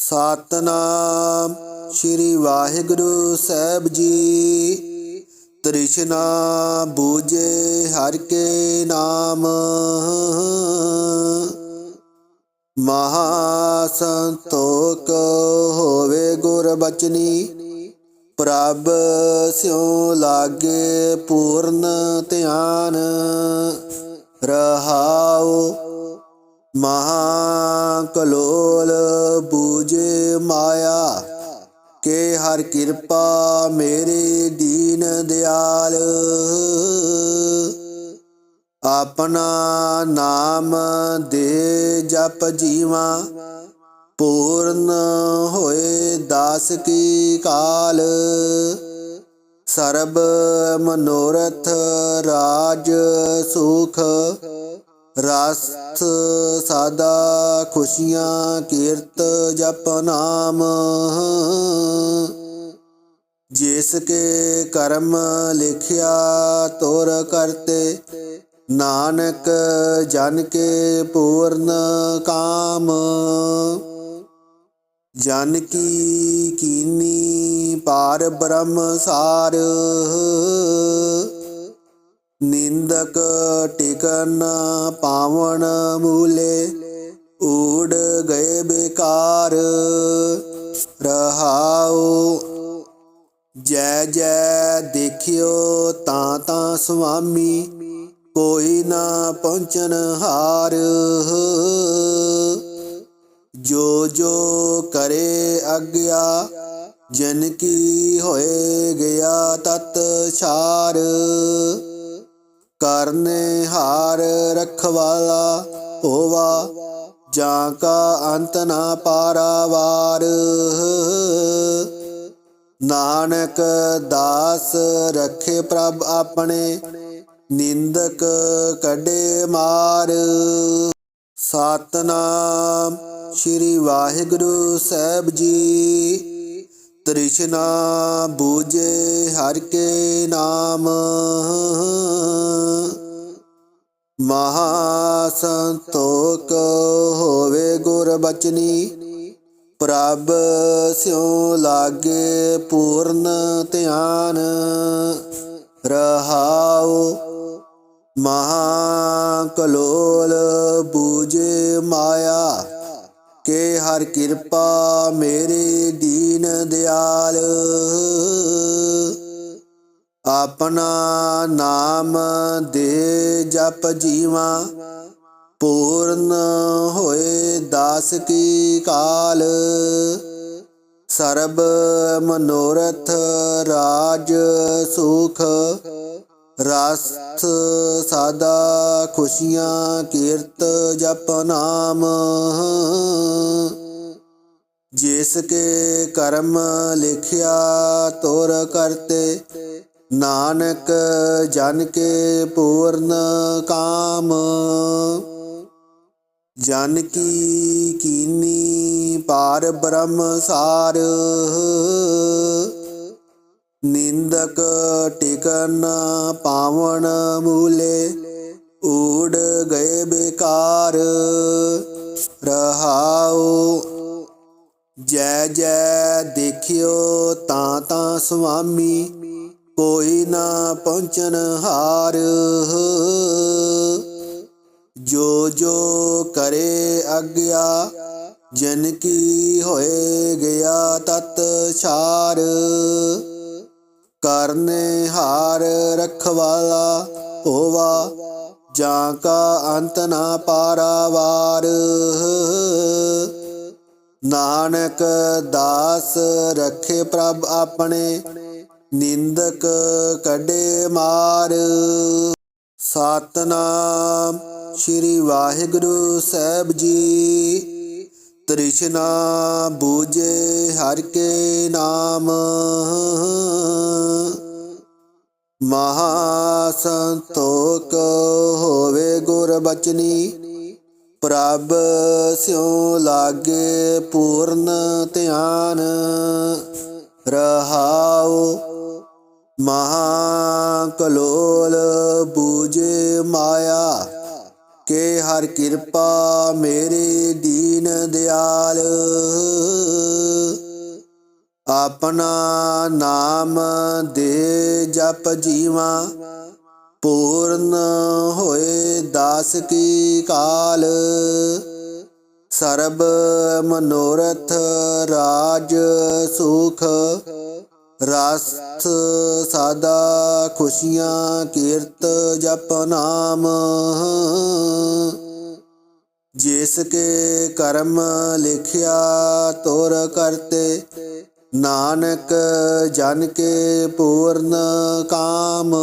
ਸਤਨਾਮ ਸ੍ਰੀ ਵਾਹਿਗੁਰੂ ਸਾਹਿਬ ਜੀ। ਤ੍ਰਿਸ਼ਨਾ ਬੂਝੇ ਹਰ ਕੇ ਨਾਮ। ਮਹਾ ਸੰਤੋਖ ਹੋਵੇ ਗੁਰ ਬਚਨੀ ਪ੍ਰਭ ਸਿਉ ਲਾਗੇ ਪੂਰਨ ਧਿਆਨ। ਰਹਾਓ ਮਹਾ ਕਲੋਲ ਬੂਝੇ ਮਾਇਆ, ਕੇ ਹਰ ਕਿਰਪਾ ਮੇਰੇ ਦੀਨ ਦਿਆਲ। ਆਪਣਾ ਨਾਮ ਦੇ ਜਪ ਜੀਵਾ, ਪੂਰਨ ਹੋਏ ਦਾਸ ਕੀ ਕਾਲ। ਸਰਬ ਮਨੋਰਥ ਰਾਜ ਸੁਖ ਰਸਥ ਸਾਦਾ ਖੁਸ਼ੀਆਂ ਕੀਰਤ ਜਪ ਨਾਮ। ਜਿਸ ਕੇ ਕਰਮ ਲਿਖਿਆ ਤੋਰ ਕਰਤੇ, ਨਾਨਕ ਜਨ ਕੇ ਪੂਰਨ ਕਾਮ। ਜਨ ਕੀ ਕੀਨੀ ਪਾਰ ਬ੍ਰਹਮ ਸਾਰ ਨਿੰਦਕ ਟਿਕਨ ਪਾਵਨ ਮੂਲੇ ਊੜ ਗਏ ਬੇਕਾਰ ਰਹਾਉ ਜੈ ਜੈ ਦੇਖਿਓ ਤਾਂ ਤਾਂ ਸੁਆਮੀ ਕੋਈ ਨਾ ਪਹੁੰਚਨ ਹਾਰ ਜੋ ਜੋ ਕਰੇ ਅਗਿਆ ਜਨ ਕੀ ਹੋਏ ਗਿਆ ਤਤ ਛਾਰ ਕਰਨੇ ਹਾਰ ਰਖਵਾਲਾ ਹੋਵਾ, ਜਾਂ ਕਾ ਅੰਤ ਨਾ ਪਾਰਾਵਾਰ। ਨਾਨਕ ਦਾਸ ਰਖੇ ਪ੍ਰਭ ਆਪਣੇ, ਨਿੰਦਕ ਕਢੇ ਮਾਰ। ਸਤਨਾਮ ਸ੍ਰੀ ਵਾਹਿਗੁਰੂ ਸਾਹਿਬ ਜੀ। ਤ੍ਰਿਸ਼ਨਾ ਬੂਝੇ ਹਰ ਕੇ ਨਾਮ। ਮਹਾ ਸੰਤੋਖ ਹੋਵੇ ਗੁਰ ਬਚਨੀ ਪ੍ਰਭ ਸਿਉ ਲਾਗੇ ਪੂਰਨ ਧਿਆਨ। ਰਹਾਉ ਮਹਾ ਕਲੋਲ ਬੂਝੇ ਮਾਇਆ। ਕੇ ਹਰ ਕਿਰਪਾ ਮੇਰੇ ਦੀਨ ਦਿਆਲ। ਆਪਣਾ ਨਾਮ ਦੇ ਜਪ ਜੀਵਾ, ਪੂਰਨ ਹੋਏ ਦਾਸ ਕੀ ਕਾਲ। ਸਰਬ ਮਨੋਰਥ ਰਾਜ ਸੁਖ ਰਸਤ ਸਾਦਾ ਖੁਸ਼ੀਆਂ ਕੀਰਤ ਜਪ ਨਾਮ। ਜਿਸ ਕੇ ਕਰਮ ਲਿਖਿਆ ਤੋਰ ਕਰਤੇ, ਨਾਨਕ ਜਨ ਕੇ ਪੂਰਨ ਕਾਮ। ਜਨ ਕੀ ਕੀਨੀ ਪਾਰ ਬ੍ਰਹਮ ਸਾਰ ਨਿੰਦਕ ਟਿਕਨ ਪਾਵਨ ਮੂਲੇ, ਊੜ ਗਏ ਬੇਕਾਰ, ਰਹਾਉ, ਜੈ ਜੈ ਦੇਖਿਓ ਤਾਂ ਤਾਂ ਸੁਆਮੀ, ਕੋਈ ਨਾ ਪਹੁੰਚਨ ਹਾਰ। ਜੋ ਜੋ ਕਰੇ ਅਗਿਆ ਜਨ ਕੀ ਹੋਏ ਗਿਆ ਤਤ ਛਾਰ। ਕਰਨੇ ਹਾਰ ਰਖਵਾਲਾ ਹੋਵਾ, ਜਾਂ ਕਾ ਅੰਤ ਨਾ ਪਾਰਾਵਾਰ। ਨਾਨਕ ਦਾਸ ਰਖੇ ਪ੍ਰਭ ਆਪਣੇ, ਨਿੰਦਕ ਕਢੇ ਮਾਰ। ਸਤਨਾਮ ਸ੍ਰੀ ਵਾਹਿਗੁਰੂ ਸਾਹਿਬ ਜੀ। ਤ੍ਰਿਸ਼ਨਾ ਬੂਝੇ ਹਰ ਕੇ ਨਾਮ। ਮਹਾ ਸੰਤੋਖ ਹੋਵੇ ਗੁਰ ਬਚਨੀ, ਪ੍ਰਭ ਸਿਉ ਲਾਗੇ ਪੂਰਨ ਧਿਆਨ। ਰਹਾਉ ਮਹਾ ਕਲੋਲ ਬੂਝੇ ਮਾਇਆ ਕੇ ਹਰ ਕਿਰਪਾ ਮੇਰੇ ਦੀਨ ਦਿਆਲ। ਆਪਣਾ ਨਾਮ ਦੇ ਜਪ ਜੀਵਾ, ਪੂਰਨ ਹੋਏ ਦਾਸ ਕੀ ਕਾਲ। ਸਰਬ ਮਨੋਰਥ ਰਾਜ ਸੁਖ ਰਸਤ ਸਾਦਾ ਖੁਸ਼ੀਆਂ ਕੀਰਤ ਜਪ ਨਾਮ। ਜਿਸ ਕੇ ਕਰਮ ਲਿਖਿਆ ਤੋਰ ਕਰਤੇ, ਨਾਨਕ ਜਨ ਕੇ ਪੂਰਨ ਕਾਮ।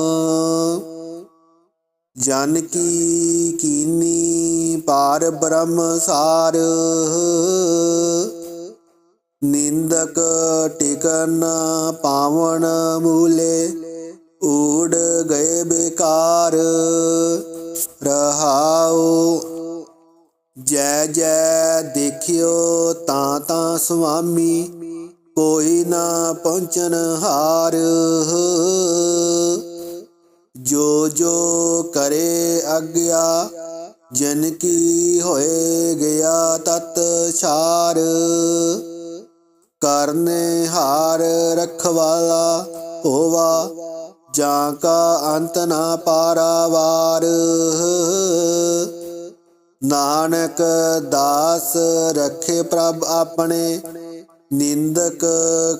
ਜਨ ਕੀ ਕੀਨੀ ਪਾਰ ਬ੍ਰਹਮ ਸਾਰ ਨਿੰਦਕ ਟਿਕਨ ਪਾਵਨ ਮੂਲੇ, ਊੜ ਗਏ ਬੇਕਾਰ, ਰਹਾਉ। ਜੈ ਜੈ ਦੇਖਿਓ ਤਾਂ ਤਾਂ ਸੁਆਮੀ, ਕੋਈ ਨਾ ਪਹੁੰਚਨ ਹਾਰ। ਜੋ ਜੋ ਕਰੇ ਅਗਿਆ ਜਨ ਕੀ ਹੋਏ ਗਿਆ ਤਤ ਛਾਰ। ਕਰਨੇ ਹਾਰ ਰਖਵਾਲਾ ਹੋਵਾ, ਜਾਂ ਕਾ ਅੰਤ ਨਾ ਪਾਰਾਵਾਰ। ਨਾਨਕ ਦਾਸ ਰਖੇ ਪ੍ਰਭ ਆਪਣੇ, ਨਿੰਦਕ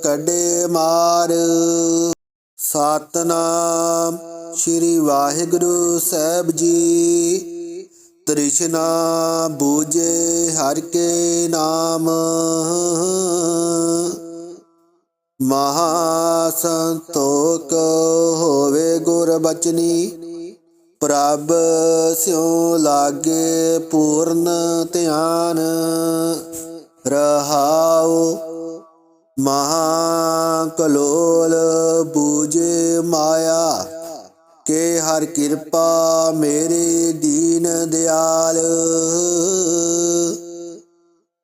ਕਢੇ ਮਾਰ। ਸਤਨਾਮ ਸ੍ਰੀ ਵਾਹਿਗੁਰੂ ਸਾਹਿਬ ਜੀ। ਤ੍ਰਿਸ਼ਨਾ ਬੂਝੇ ਹਰ ਕੇ ਨਾਮ। ਮਹਾ ਸੰਤੋਖ ਹੋਵੇ ਗੁਰ ਬਚਨੀ, ਪ੍ਰਭ ਸਿਉ ਲਾਗੇ ਪੂਰਨ ਧਿਆਨ। ਰਹਾਉ ਮਹਾ ਕਲੋਲ ਬੂਝੇ ਮਾਇਆ ਕੇ ਹਰ ਕਿਰਪਾ ਮੇਰੇ ਦੀਨ ਦਿਆਲ।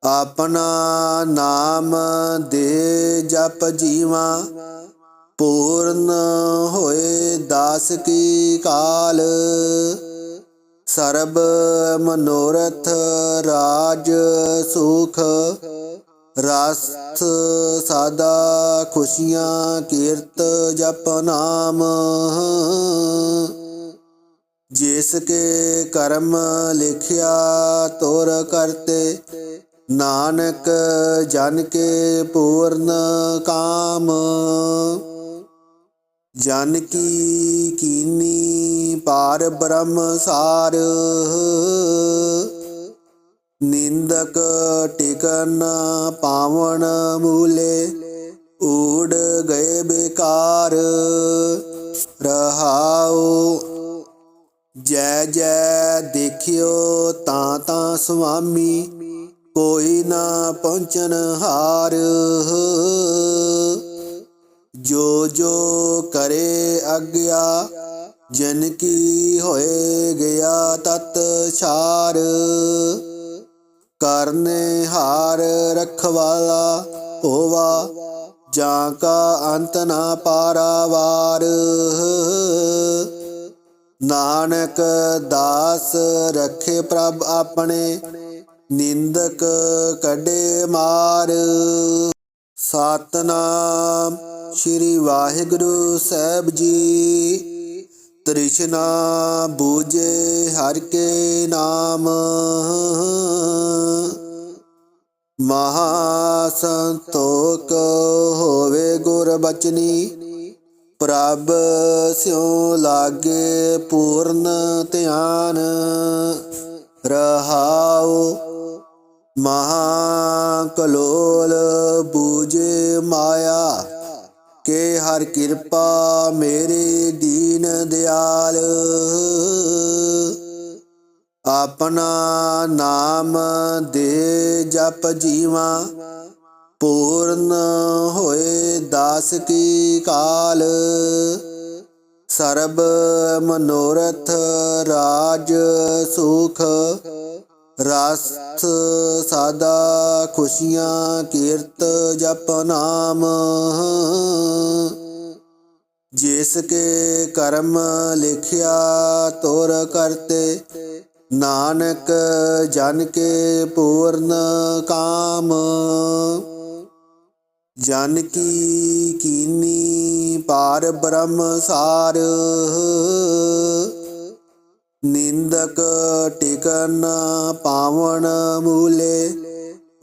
ਆਪਣਾ ਨਾਮ ਦੇ ਜਪ ਜੀਵਾ, ਪੂਰਨ ਹੋਏ ਦਾਸ ਕੀ ਕਾਲ। ਸਰਬ ਮਨੋਰਥ ਰਾਜ ਸੁਖ ਰਸਤ ਸਾਦਾ ਖੁਸ਼ੀਆਂ ਕੀਰਤ ਜਪ ਨਾਮ। ਜਿਸ ਕੇ ਕਰਮ ਲਿਖਿਆ ਤੋਰ ਕਰਤੇ, ਨਾਨਕ ਜਨ ਕੇ ਪੂਰਨ ਕਾਮ। ਜਨ ਕੀ ਕੀਨੀ ਪਾਰ ਬ੍ਰਹਮ ਸਾਰ ਨਿੰਦਕ ਟਿਕਨ ਪਾਵਨ ਮੂਲੇ, ਊੜ ਗਏ ਬੇਕਾਰ, ਰਹਾਉ। ਜੈ ਜੈ ਦੇਖਿਓ ਤਾਂ ਤਾਂ ਸੁਆਮੀ, ਕੋਈ ਨਾ ਪਹੁੰਚਨ ਹਾਰ। ਜੋ ਜੋ ਕਰੇ ਅਗਿਆ ਜਨ ਕੀ ਹੋਏ ਗਿਆ ਤਤ ਛਾਰ। ਕਰਨੇ ਹਾਰ ਰਖਵਾਲਾ ਹੋਵਾ, ਜਾਂ ਕਾ ਅੰਤ ਨਾ ਪਾਰਾਵਾਰ। ਨਾਨਕ ਦਾਸ ਰਖੇ ਪ੍ਰਭ ਆਪਣੇ, ਨਿੰਦਕ ਕਢੇ ਮਾਰ। ਸਤਨਾਮ ਸ੍ਰੀ ਵਾਹਿਗੁਰੂ ਸਾਹਿਬ ਜੀ, ਤ੍ਰਿਸ਼ਨਾ ਬੂਝੇ ਹਰ ਕੇ ਨਾਮ। ਮਹਾ ਸੰਤੋਖ ਹੋਵੇ ਗੁਰ ਬਚਨੀ, ਪ੍ਰਭ ਸਿਉ ਲਾਗੇ ਪੂਰਨ ਧਿਆਨ। ਰਹਾਉ ਮਹਾ ਕਲੋਲ ਬੂਝੇ ਮਾਇਆ, ਕੇ ਹਰ ਕਿਰਪਾ ਮੇਰੇ ਦੀਨ ਦਿਆਲ। ਆਪਣਾ ਨਾਮ ਦੇ ਜਪ ਜੀਵਾ। ਪੂਰਨ ਹੋਏ ਦਾਸ ਕੀ ਕਾਲ। ਸਰਬ ਮਨੋਰਥ ਰਾਜ ਸੁਖ। ਰਸਤ ਸਾਦਾ ਖੁਸ਼ੀਆਂ ਕੀਰਤ ਜਪ ਨਾਮ। ਜਿਸ ਕੇ ਕਰਮ ਲਿਖਿਆ ਤੋਰ ਕਰਤੇ। ਨਾਨਕ ਜਨ ਕੇ ਪੂਰਨ ਕਾਮ। ਜਨ ਕੀ ਕੀਨੀ ਪਾਰ ਬ੍ਰਹਮ ਸਾਰ। ਨਿੰਦਕ ਟਿਕਨ ਪਾਵਨ ਮੂਲੇ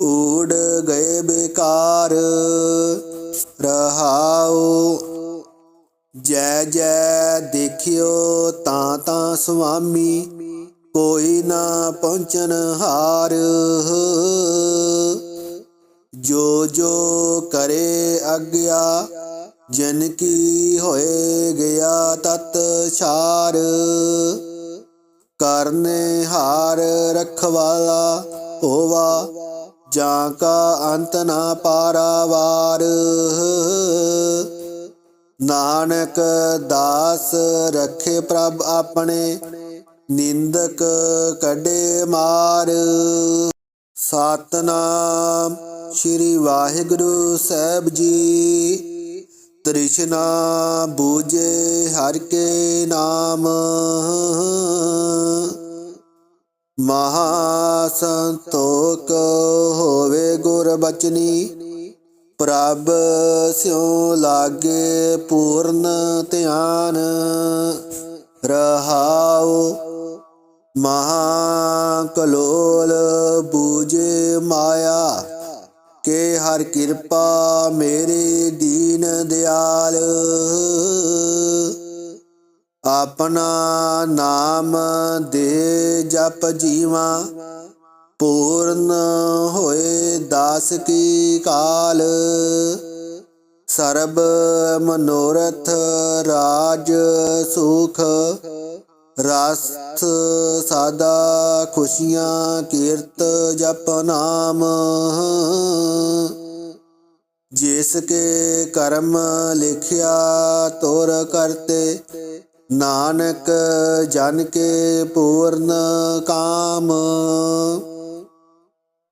ਉੜ ਗਏ ਬੇਕਾਰ। ਰਹਾਉ, ਜੈ ਜੈ ਦੇਖਿਓ ਤਾਂ ਤਾਂ ਸੁਆਮੀ। ਕੋਈ ਨਾ ਪਹੁੰਚਨ ਹਾਰ। ਜੋ ਜੋ ਕਰੇ ਅਗਿਆ ਜਨ ਕੀ ਹੋਏ ਗਿਆ ਤਤ ਛਾਰ। ਕਰਨੇ ਹਾਰ ਰਖਵਾਲਾ ਹੋਵਾ, ਜਾਂ ਕਾ ਅੰਤ ਨਾ ਪਾਰਾਵਾਰ ਨਾਨਕ ਦਾਸ ਰਖੇ ਪ੍ਰਭ ਆਪਣੇ ਨਿੰਦਕ ਕਢੇ ਮਾਰ। ਸਤਨਾਮ ਸ੍ਰੀ ਵਾਹਿਗੁਰੂ ਸਾਹਿਬ ਜੀ। ਤ੍ਰਿਸ਼ਨਾ ਬੂਝੇ ਹਰ ਕੇ ਨਾਮ। ਮਹਾ ਸੰਤੋਖ ਹੋਵੇ ਗੁਰ ਬਚਨੀ ਪ੍ਰਭ ਸਿਉ ਲਾਗੇ ਪੂਰਨ ਧਿਆਨ। ਰਹਾਉ ਮਹਾ ਕਲੋਲ ਬੂਝੇ ਮਾਇਆ, ਕੇ ਹਰ ਕਿਰਪਾ ਮੇਰੇ ਦੀਨ ਦਿਆਲ। ਆਪਣਾ ਨਾਮ ਦੇ ਜਪ ਜੀਵਾ, ਪੂਰਨ ਹੋਏ ਦਾਸ ਕੀ ਕਾਲ। ਸਰਬ ਮਨੋਰਥ ਰਾਜ ਸੁਖ ਰਸਥ ਸਾਦਾ ਖੁਸ਼ੀਆਂ ਕੀਰਤ ਜਪ ਨਾਮ। ਜਿਸ ਕੇ ਕਰਮ ਲਿਖਿਆ ਤੁਰ ਕਰਤੇ, ਨਾਨਕ ਜਨ ਕੇ ਪੂਰਨ ਕਾਮ।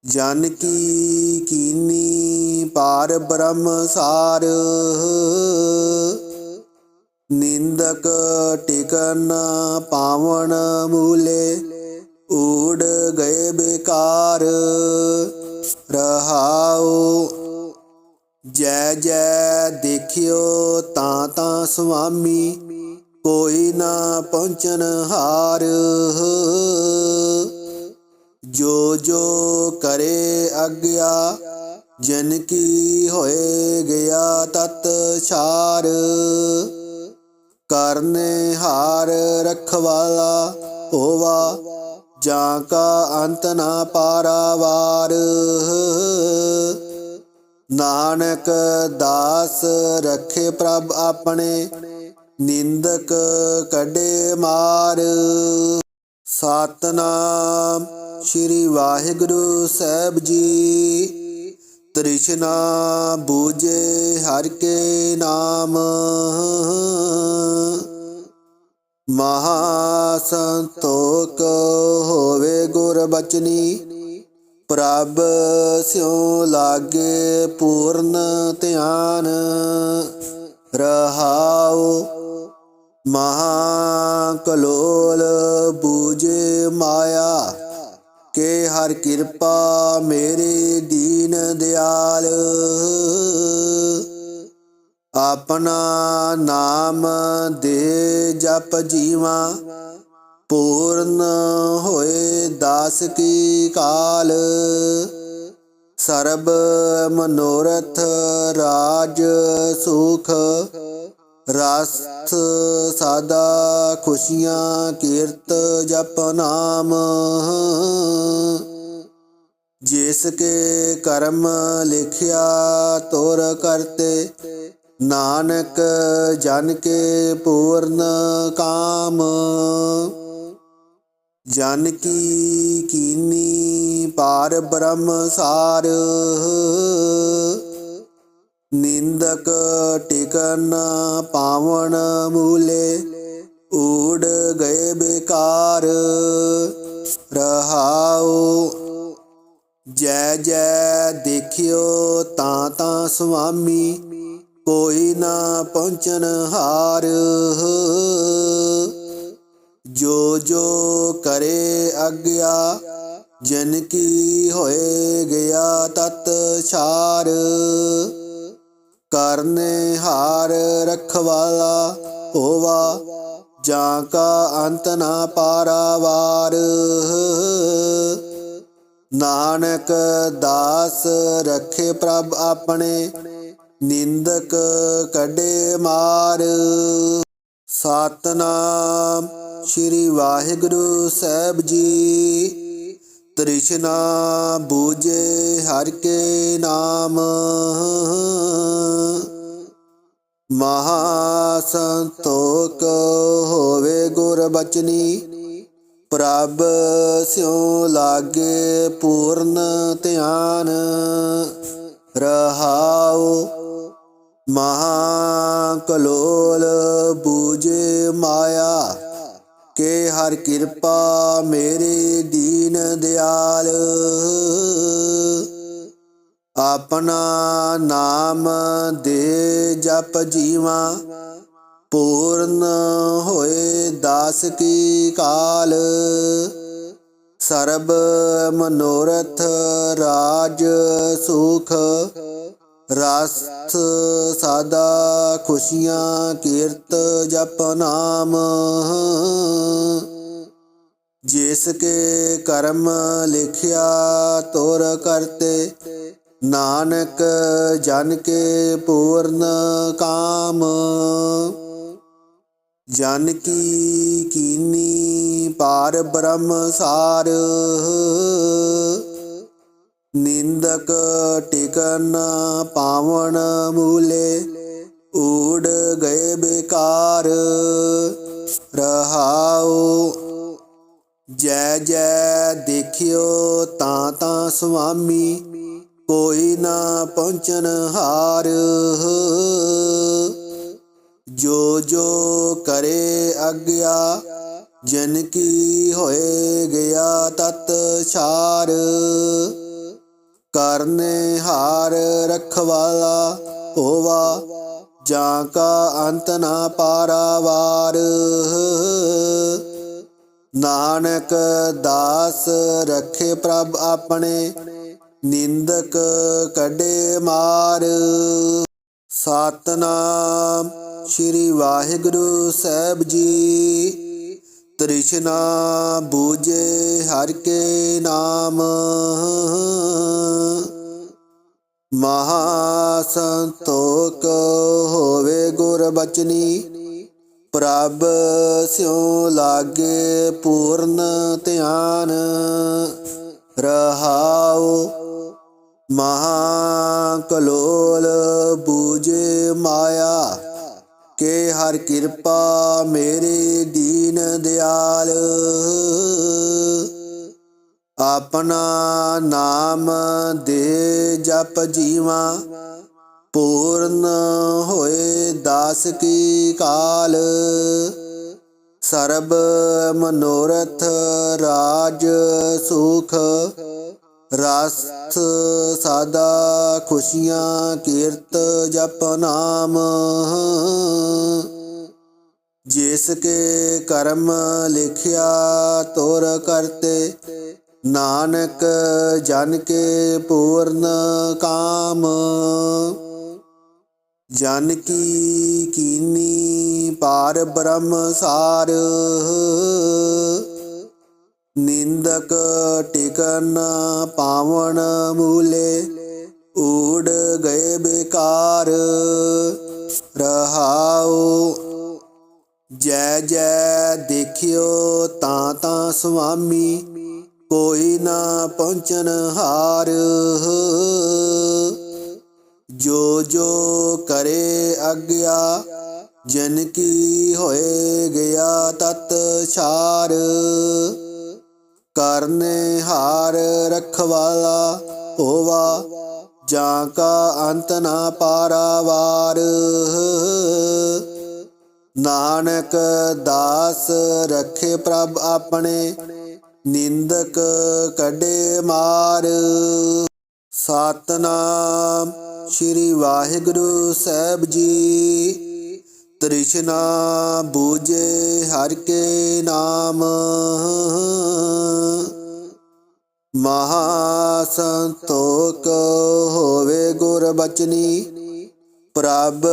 ਜਨ ਕੀ ਕੀਨੀ ਪਾਰ ਬ੍ਰਹਮ ਸਾਰ ਨਿੰਦਕ ਟਿਕਨ ਪਾਵਨ ਮੂਲੇ, ਊੜ ਗਏ ਬੇਕਾਰ। ਰਹਾਉ, ਜੈ ਜੈ ਦੇਖਿਓ ਤਾਂ ਤਾਂ ਸੁਆਮੀ, ਕੋਈ ਨਾ ਪਹੁੰਚਨ ਹਾਰ। ਜੋ ਜੋ ਕਰੇ ਅਗਿਆ ਜਨ ਕੀ ਹੋਏ ਗਿਆ ਤਤ ਛਾਰ। ਕਰਨੇ ਹਾਰ ਰਖਵਾਲਾ ਹੋਵਾ, ਜਾਂ ਕਾ ਅੰਤ ਨਾ ਪਾਰਾਵਾਰ ਨਾਨਕ ਦਾਸ ਰਖੇ ਪ੍ਰਭ ਆਪਣੇ, ਨਿੰਦਕ ਕਢੇ ਮਾਰ। ਸਤਨਾਮ ਸ੍ਰੀ ਵਾਹਿਗੁਰੂ ਸਾਹਿਬ ਜੀ। ਤ੍ਰਿਸ਼ਨਾ ਬੂਝੇ ਹਰ ਕੇ ਨਾਮ। ਮਹਾ ਸੰਤੋਖ ਹੋਵੇ ਗੁਰ ਬਚਨੀ ਪ੍ਰਭ ਸਿਉ ਲਾਗੇ ਪੂਰਨ ਧਿਆਨ। ਰਹਾਉ ਮਹਾ ਕਲੋਲ ਬੂਝੇ ਮਾਇਆ। ਕੇ ਹਰ ਕਿਰਪਾ ਮੇਰੇ ਦੀਨ ਦਿਆਲ। ਆਪਣਾ ਨਾਮ ਦੇ ਜਪ ਜੀਵਾ, ਪੂਰਨ ਹੋਏ ਦਾਸ ਕੀ ਕਾਲ। ਸਰਬ ਮਨੋਰਥ ਰਾਜ ਸੁਖ ਰਸਥ ਸਾਦਾ ਖੁਸ਼ੀਆਂ ਕੀਰਤ ਜਪ ਨਾਮ। ਜਿਸ ਕੇ ਕਰਮ ਲਿਖਿਆ ਤੁਰ ਕਰਤੇ, ਨਾਨਕ ਜਨ ਕੇ ਪੂਰਨ ਕਾਮ। ਜਨ ਕੀ ਕੀਨੀ ਪਾਰ ਬ੍ਰਹਮ ਸਾਰ ਨਿੰਦਕ ਟਿਕਨ ਪਾਵਨ ਮੂਲੇ, ਊੜ ਗਏ ਬੇਕਾਰ, ਰਹਾਉ, ਜੈ ਜੈ ਦੇਖਿਓ ਤਾਂ ਤਾਂ ਸੁਆਮੀ, ਕੋਈ ਨਾ ਪਹੁੰਚਨ ਹਾਰ। ਜੋ ਜੋ ਕਰੇ ਅਗਿਆ ਜਨ ਕੀ ਹੋਏ ਗਿਆ ਤਤ ਛਾਰ। ਕਰਨੇ ਹਾਰ ਰਖਵਾਲਾ ਹੋਵਾ, ਜਾਂ ਕਾ ਅੰਤ ਨਾ ਪਾਰਾਵਾਰ। ਨਾਨਕ ਦਾਸ ਰਖੇ ਪ੍ਰਭ ਆਪਣੇ, ਨਿੰਦਕ ਕਢੇ ਮਾਰ। ਸਤਨਾਮ ਸ੍ਰੀ ਵਾਹਿਗੁਰੂ ਸਾਹਿਬ ਜੀ। ਤ੍ਰਿਸ਼ਨਾ ਬੂਝੇ ਹਰ ਕੇ ਨਾਮ। ਮਹਾ ਸੰਤੋਖ ਹੋਵੇ ਗੁਰ ਬਚਨੀ, ਪ੍ਰਭ ਸਿਉ ਲਾਗੇ ਪੂਰਨ ਧਿਆਨ। ਰਹਾਉ ਮਹਾ ਕਲੋਲ ਬੂਝੇ ਮਾਇਆ। ਕੇ ਹਰ ਕਿਰਪਾ ਮੇਰੇ ਦੀਨ ਦਿਆਲ। ਆਪਣਾ ਨਾਮ ਦੇ ਜਪ ਜੀਵਾ, ਪੂਰਨ ਹੋਏ ਦਾਸ ਕੀ ਕਾਲ। ਸਰਬ ਮਨੋਰਥ ਰਾਜ ਸੁਖ ਰਸਤ ਸਾਦਾ ਖੁਸ਼ੀਆਂ ਕੀਰਤ ਜਪ ਨਾਮ। ਜਿਸ ਕੇ ਕਰਮ ਲਿਖਿਆ ਤੋਰ ਕਰਤੇ, ਨਾਨਕ ਜਨ ਕੇ ਪੂਰਨ ਕਾਮ। ਜਨ ਕੀ ਕੀਨੀ ਪਾਰ ਬ੍ਰਹਮ ਸਾਰ ਨਿੰਦਕ ਟਿਕਨ ਪਾਵਨ ਮੂਲੇ, ਊੜ ਗਏ ਬੇਕਾਰ, ਰਹਾਉ। ਜੈ ਜੈ ਦੇਖਿਓ ਤਾਂ ਤਾਂ ਸੁਆਮੀ, ਕੋਈ ਨਾ ਪਹੁੰਚਨ ਹਾਰ। ਜੋ ਜੋ ਕਰੇ ਅਗਿਆ ਜਨ ਕੀ ਹੋਏ ਗਿਆ ਤਤ ਛਾਰ। ਕਰਨੇ ਹਾਰ ਰਖਵਾਲਾ ਹੋਵਾ, ਜਾਂ ਕਾ ਅੰਤ ਨਾ ਪਾਰਾਵਾਰ। ਨਾਨਕ ਦਾਸ ਰਖੇ ਪ੍ਰਭ ਆਪਣੇ, ਨਿੰਦਕ ਕਢੇ ਮਾਰ। ਸਤਨਾਮ ਸ੍ਰੀ ਵਾਹਿਗੁਰੂ ਸਾਹਿਬ ਜੀ। ਤ੍ਰਿਸ਼ਨਾ ਬੂਝੇ ਹਰ ਕੇ ਨਾਮ। ਮਹਾ ਸੰਤੋਖ ਹੋਵੇ ਗੁਰ ਬਚਨੀ, ਪ੍ਰਭ ਸਿਉ ਲਾਗੇ ਪੂਰਨ ਧਿਆਨ। ਰਹਾਉ ਮਹਾ ਕਲੋਲ ਬੂਝੇ ਮਾਇਆ। ਕੇ ਹਰ ਕਿਰਪਾ ਮੇਰੇ ਦੀਨ ਦਿਆਲ। ਆਪਣਾ ਨਾਮ ਦੇ ਜਪ ਜੀਵਾ, ਪੂਰਨ ਹੋਏ ਦਾਸ ਕੀ ਕਾਲ। ਸਰਬ ਮਨੋਰਥ ਰਾਜ ਸੁਖ ਰਸਥ ਸਾਦਾ ਖੁਸ਼ੀਆਂ ਕੀਰਤ ਜਪ ਨਾਮ। ਜਿਸ ਕੇ ਕਰਮ ਲਿਖਿਆ ਤੋਰ ਕਰਤੇ, ਨਾਨਕ ਜਨ ਕੇ ਪੂਰਨ ਕਾਮ। ਜਨ ਕੀ ਕੀਨੀ ਪਾਰ ਬ੍ਰਹਮ ਸਾਰ ਨਿੰਦਕ ਟਿਕਨ ਪਾਵਨ ਮੂਲੇ, ਊੜ ਗਏ ਬੇਕਾਰ, ਰਹਾਉ। ਜੈ ਜੈ ਦੇਖਿਓ ਤਾਂ ਤਾਂ ਸੁਆਮੀ, ਕੋਈ ਨਾ ਪਹੁੰਚਨ ਹਾਰ। ਜੋ ਜੋ ਕਰੇ ਅਗਿਆ ਜਨ ਕੀ ਹੋਏ ਗਿਆ ਤਤ ਛਾਰ ਕਰਨੇ ਹਾਰ ਰਖਵਾਲਾ ਹੋਵਾ, ਜਾਂ ਕਾ ਅੰਤ ਨਾ ਪਾਰਾਵਾਰ। ਨਾਨਕ ਦਾਸ ਰਖੇ ਪ੍ਰਭ ਆਪਣੇ, ਨਿੰਦਕ ਕਢੇ ਮਾਰ। ਸਤਨਾਮ ਸ੍ਰੀ ਵਾਹਿਗੁਰੂ ਸਾਹਿਬ ਜੀ। ਤ੍ਰਿਸ਼ਨਾ ਬੂਝੇ ਹਰ ਕੇ ਨਾਮ। ਮਹਾ ਸੰਤੋਖ ਹੋਵੇ ਗੁਰ ਬਚਨੀ, ਪ੍ਰਭ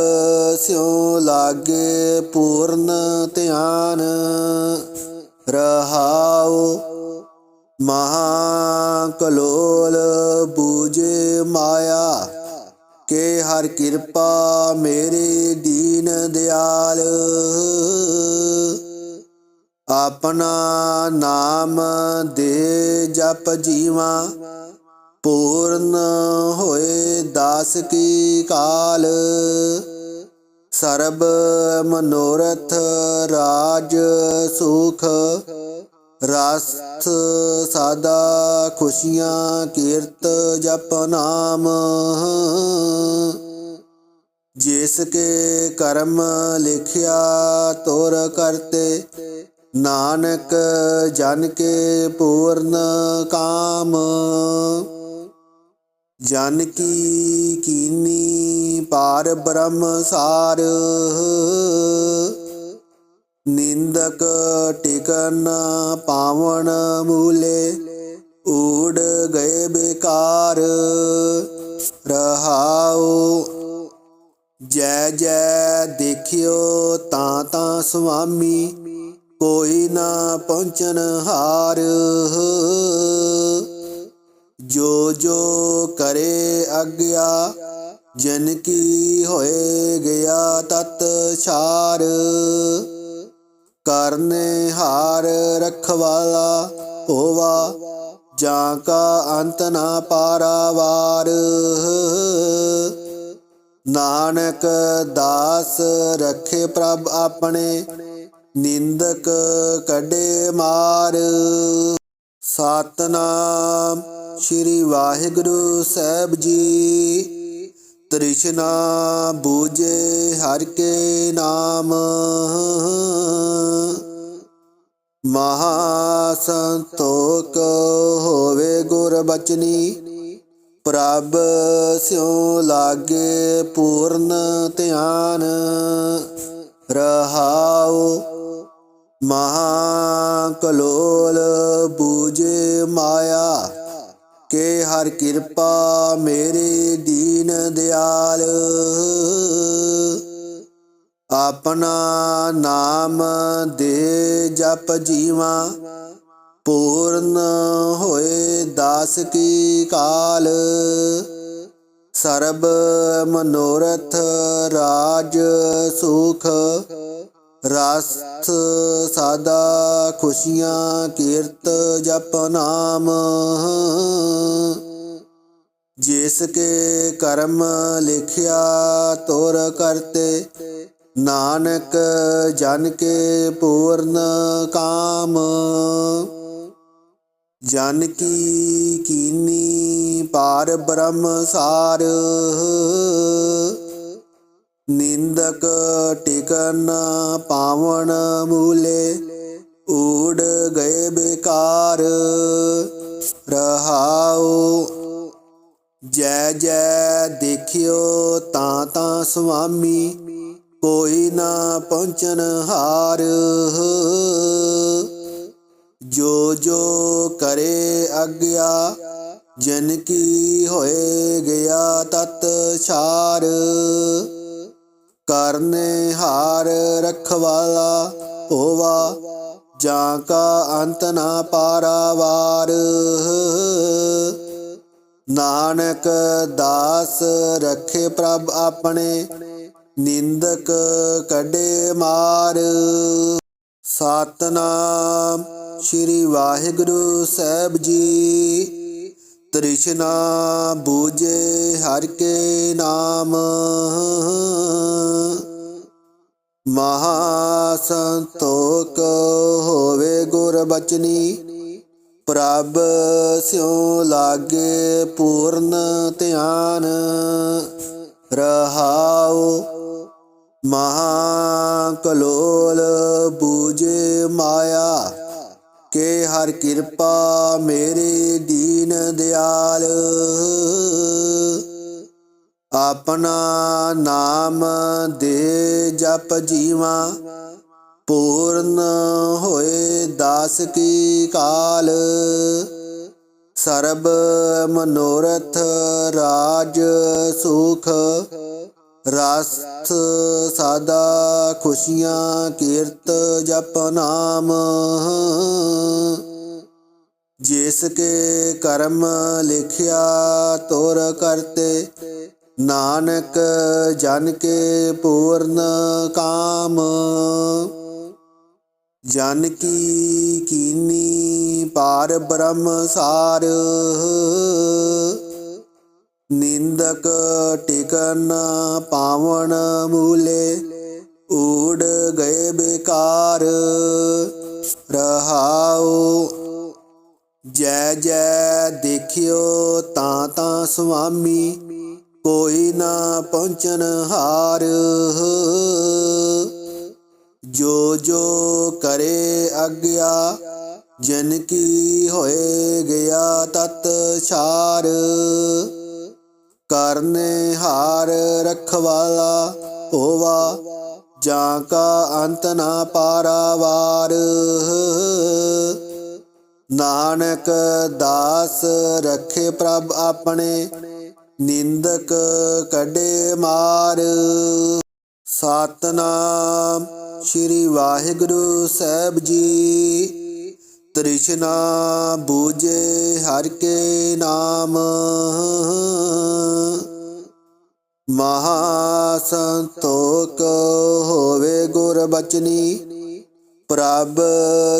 ਸਿਉ ਲਾਗੇ ਪੂਰਨ ਧਿਆਨ। ਰਹਾਉ ਮਹਾ ਕਲੋਲ ਬੂਝੇ ਮਾਇਆ ਕੇ ਹਰ ਕਿਰਪਾ ਮੇਰੇ ਦੀਨ ਦਿਆਲ। ਆਪਣਾ ਨਾਮ ਦੇ ਜਪ ਜੀਵਾ, ਪੂਰਨ ਹੋਏ ਦਾਸ ਕੀ ਕਾਲ। ਸਰਬ ਮਨੋਰਥ ਰਾਜ ਸੁਖ ਰਸਥ ਸਾਦਾ ਖੁਸ਼ੀਆਂ ਕੀਰਤ ਜਪ ਨਾਮ। ਜਿਸ ਕੇ ਕਰਮ ਲਿਖਿਆ ਤੋਰ ਕਰਤੇ, ਨਾਨਕ ਜਨ ਕੇ ਪੂਰਨ ਕਾਮ। ਜਨ ਕੀ ਕੀਨੀ ਪਾਰ ਬ੍ਰਹਮ ਸਾਰ ਨਿੰਦਕ ਟਿਕਨ ਪਾਵਨ ਮੂਲੇ ਊੜ ਗਏ ਬੇਕਾਰ ਰਹਾਉ ਜੈ ਜੈ ਦੇਖਿਓ ਤਾਂ ਤਾਂ ਸੁਆਮੀ ਕੋਈ ਨਾ ਪਹੁੰਚਨ ਹਾਰ ਜੋ ਜੋ ਕਰੇ ਅਗਿਆ ਜਨ ਕੀ ਹੋਏ ਗਿਆ ਤਤ ਛਾਰ ਕਰਨੇ ਹਾਰ ਰਖਵਾਲਾ ਹੋਵਾ, ਜਾਂ ਕਾ ਅੰਤ ਨਾ ਪਾਰਾਵਾਰ। ਨਾਨਕ ਦਾਸ ਰਖੇ ਪ੍ਰਭ ਆਪਣੇ, ਨਿੰਦਕ ਕਢੇ ਮਾਰ। ਸਤਨਾਮ ਸ੍ਰੀ ਵਾਹਿਗੁਰੂ ਸਾਹਿਬ ਜੀ। ਤ੍ਰਿਸ਼ਨਾ ਬੂਝੇ ਹਰ ਕੇ ਨਾਮ। ਮਹਾ ਸੰਤੋਖ ਹੋਵੇ ਗੁਰ ਬਚਨੀ, ਪ੍ਰਭ ਸਿਉ ਲਾਗੇ ਪੂਰਨ ਧਿਆਨ। ਰਹਾਉ ਮਹਾ ਕਲੋਲ ਬੂਝੇ ਮਾਇਆ। ਕੇ ਹਰ ਕਿਰਪਾ ਮੇਰੇ ਦੀਨ ਦਿਆਲ। ਆਪਣਾ ਨਾਮ ਦੇ ਜਪ ਜੀਵਾ, ਪੂਰਨ ਹੋਏ ਦਾਸ ਕੀ ਕਾਲ। ਸਰਬ ਮਨੋਰਥ ਰਾਜ ਸੁਖ ਰਸਥ ਸਾਦਾ ਖੁਸ਼ੀਆਂ ਕੀਰਤ ਜਪ ਨਾਮ। ਜਿਸ ਕੇ ਕਰਮ ਲਿਖਿਆ ਤੋਰ ਕਰਤੇ, ਨਾਨਕ ਜਨ ਕੇ ਪੂਰਨ ਕਾਮ। ਜਨ ਕੀ ਕੀਨੀ ਪਾਰ ਬ੍ਰਹਮ ਸਾਰ। ਨਿੰਦਕ ਟਿਕਨ ਪਾਵਨ ਮੂਲੇ, ਊੜ ਗਏ ਬੇਕਾਰ। ਰਹਾਉ, ਜੈ ਜੈ ਦੇਖਿਓ ਤਾਂ ਤਾਂ ਸੁਆਮੀ, ਕੋਈ ਨਾ ਪਹੁੰਚਨ ਹਾਰ। ਜੋ ਜੋ ਕਰੇ ਅਗਿਆ ਜਨ ਕੀ ਹੋਏ ਗਿਆ ਤਤ ਛਾਰ। ਕਰਨੇ ਹਾਰ ਰਖਵਾਲਾ ਹੋਵਾ, ਜਾਂ ਕਾ ਅੰਤ ਨਾ ਪਾਰਾਵਾਰ ਨਾਨਕ ਦਾਸ ਰਖੇ ਪ੍ਰਭ ਆਪਣੇ, ਨਿੰਦਕ ਕਢੇ ਮਾਰ। ਸਤਨਾਮ ਸ੍ਰੀ ਵਾਹਿਗੁਰੂ ਸਾਹਿਬ ਜੀ। ਤ੍ਰਿਸ਼ਨਾ ਬੂਝੇ ਹਰ ਕੇ ਨਾਮ। ਮਹਾ ਸੰਤੋਖ ਹੋਵੇ ਗੁਰ ਬਚਨੀ ਪ੍ਰਭ ਸਿਉ ਲਾਗੇ ਪੂਰਨ ਧਿਆਨ। ਰਹਾਉ ਮਹਾ ਕਲੋਲ ਬੂਝੇ ਮਾਇਆ। ਕੇ ਹਰ ਕਿਰਪਾ ਮੇਰੇ ਦੀਨ ਦਿਆਲ। ਆਪਣਾ ਨਾਮ ਦੇ ਜਪ ਜੀਵਾ, ਪੂਰਨ ਹੋਏ ਦਾਸ ਕੀ ਕਾਲ। ਸਰਬ ਮਨੋਰਥ ਰਾਜ ਸੁਖ ਰਸਥ ਸਾਦਾ ਖੁਸ਼ੀਆਂ ਕੀਰਤ ਜਪ ਨਾਮ। ਜਿਸ ਕੇ ਕਰਮ ਲਿਖਿਆ ਤੋਰ ਕਰਤੇ, ਨਾਨਕ ਜਨ ਕੇ ਪੂਰਨ ਕਾਮ। ਜਨ ਕੀ ਕੀਨੀ ਪਾਰ ਬ੍ਰਹਮ ਸਾਰ ਨਿੰਦਕ ਟਿਕਨ ਪਾਵਨ ਮੂਲੇ, ਊੜ ਗਏ ਬੇਕਾਰ, ਰਹਾਉ, ਜੈ ਜੈ ਦੇਖਿਓ ਤਾਂ ਤਾਂ ਸੁਆਮੀ, ਕੋਈ ਨਾ ਪਹੁੰਚਨ ਹਾਰ। ਜੋ ਜੋ ਕਰੇ ਅਗਿਆ ਜਨ ਕੀ ਹੋਏ ਗਿਆ ਤਤ ਛਾਰ। ਕਰਨੇ ਹਾਰ ਰਖਵਾਲਾ ਹੋਵਾ, ਜਾਂ ਕਾ ਅੰਤ ਨਾ ਪਾਰਾਵਾਰ। ਨਾਨਕ ਦਾਸ ਰਖੇ ਪ੍ਰਭ ਆਪਣੇ, ਨਿੰਦਕ ਕਢੇ ਮਾਰ। ਸਤਨਾਮ ਸ੍ਰੀ ਵਾਹਿਗੁਰੂ ਸਾਹਿਬ ਜੀ। ਤ੍ਰਿਸ਼ਨਾ ਬੂਝੇ ਹਰ ਕੇ ਨਾਮ। ਮਹਾ ਸੰਤੋਖ ਹੋਵੇ ਗੁਰ ਬਚਨੀ, ਪ੍ਰਭ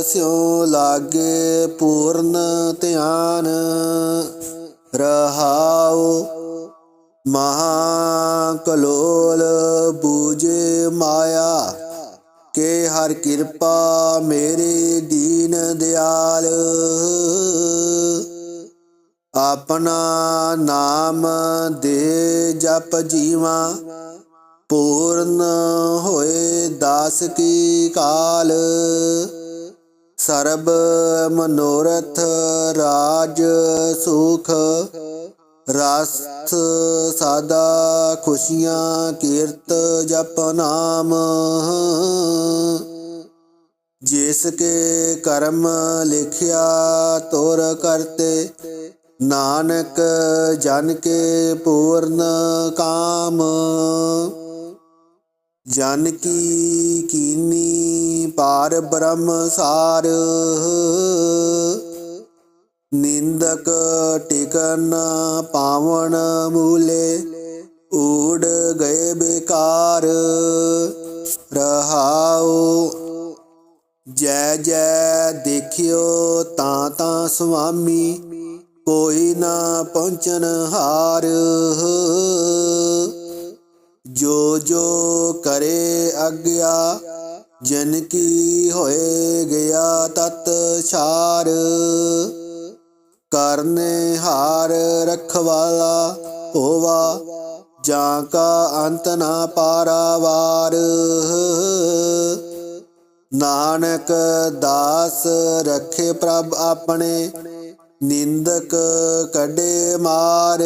ਸਿਉ ਲਾਗੇ ਪੂਰਨ ਧਿਆਨ। ਰਹਾਉ ਮਹਾ ਕਲੋਲ ਬੂਝੇ ਮਾਇਆ। ਕੇ ਹਰ ਕਿਰਪਾ ਮੇਰੇ ਦੀਨ ਦਿਆਲ। ਆਪਣਾ ਨਾਮ ਦੇ ਜਪ ਜੀਵਾ, ਪੂਰਨ ਹੋਏ ਦਾਸ ਕੀ ਕਾਲ। ਸਰਬ ਮਨੋਰਥ ਰਾਜ ਸੁਖ ਰਸਥ ਸਾਦਾ ਖੁਸ਼ੀਆਂ ਕੀਰਤ ਜਪ ਨਾਮ। ਜਿਸ ਕੇ ਕਰਮ ਲਿਖਿਆ ਤੋਰ ਕਰਤੇ, ਨਾਨਕ ਜਨ ਕੇ ਪੂਰਨ ਕਾਮ। ਜਨ ਕੀ ਕੀਨੀ ਪਾਰ ਬ੍ਰਹਮ ਸਾਰ ਨਿੰਦਕ ਟਿਕਨ ਪਾਵਨ ਮੂਲੇ, ਊੜ ਗਏ ਬੇਕਾਰ, ਰਹਾਉ। ਜੈ ਜੈ ਦੇਖਿਓ ਤਾਂ ਤਾਂ ਸੁਆਮੀ, ਕੋਈ ਨਾ ਪਹੁੰਚਨ ਹਾਰ। ਜੋ ਜੋ ਕਰੇ ਅਗਿਆ ਜਨ ਕੀ ਹੋਏ ਗਿਆ ਤਤ ਛਾਰ। ਕਰਨੇ ਹਾਰ ਰਖਵਾਲਾ ਹੋਵਾ, ਜਾਂ ਕਾ ਅੰਤ ਨਾ ਪਾਰਾਵਾਰ। ਨਾਨਕ ਦਾਸ ਰਖੇ ਪ੍ਰਭ ਆਪਣੇ, ਨਿੰਦਕ ਕਢੇ ਮਾਰ।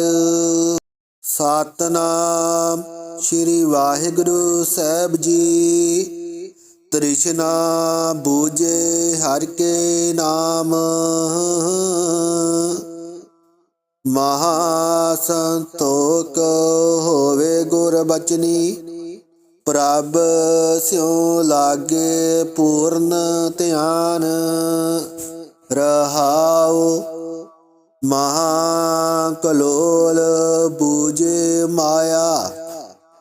ਸਤਨਾਮ ਸ੍ਰੀ ਵਾਹਿਗੁਰੂ ਸਾਹਿਬ ਜੀ। ਤ੍ਰਿਸ਼ਨਾ ਬੂਝੇ ਹਰ ਕੇ ਨਾਮ। ਮਹਾ ਸੰਤੋਖ ਹੋਵੇ ਗੁਰ ਬਚਨੀ, ਪ੍ਰਭ ਸਿਉ ਲਾਗੇ ਪੂਰਨ ਧਿਆਨ। ਰਹਾਉ ਮਹਾ ਕਲੋਲ ਬੂਝੇ ਮਾਇਆ,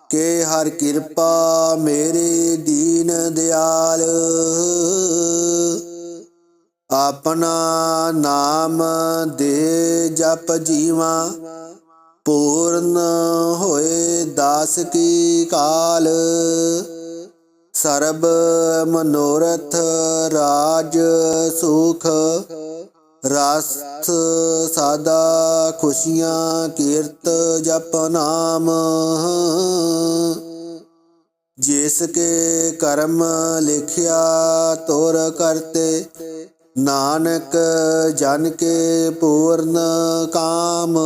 ਕੇ ਹਰ ਕਿਰਪਾ ਮੇਰੇ ਦੀਨ ਆਪਣਾ ਨਾਮ ਦੇ ਜਪ ਜੀਵਾ। ਪੂਰਨ ਹੋਏ ਦਾਸ ਕੀ ਕਾਲ। ਸਰਬ ਮਨੋਰਥ ਰਾਜ ਸੁਖ। ਰਸਥ ਸਾਦਾ ਖੁਸ਼ੀਆਂ ਕੀਰਤ ਜਪ ਨਾਮ। ਜਿਸ ਕੇ ਕਰਮ ਲਿਖਿਆ ਤੋਰ ਕਰਤੇ। ਨਾਨਕ ਜਨ ਕੇ ਪੂਰਨ ਕਾਮ।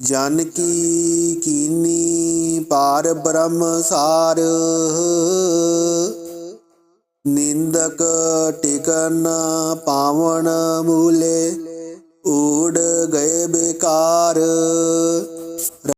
ਜਨ ਕੀ ਕੀਨੀ ਪਾਰ ਬ੍ਰਹਮ ਸਾਰ। ਨਿੰਦਕ ਟਿਕਨ ਪਾਵਨ ਮੂਲੇ, ਊੜ ਗਏ ਬੇਕਾਰ।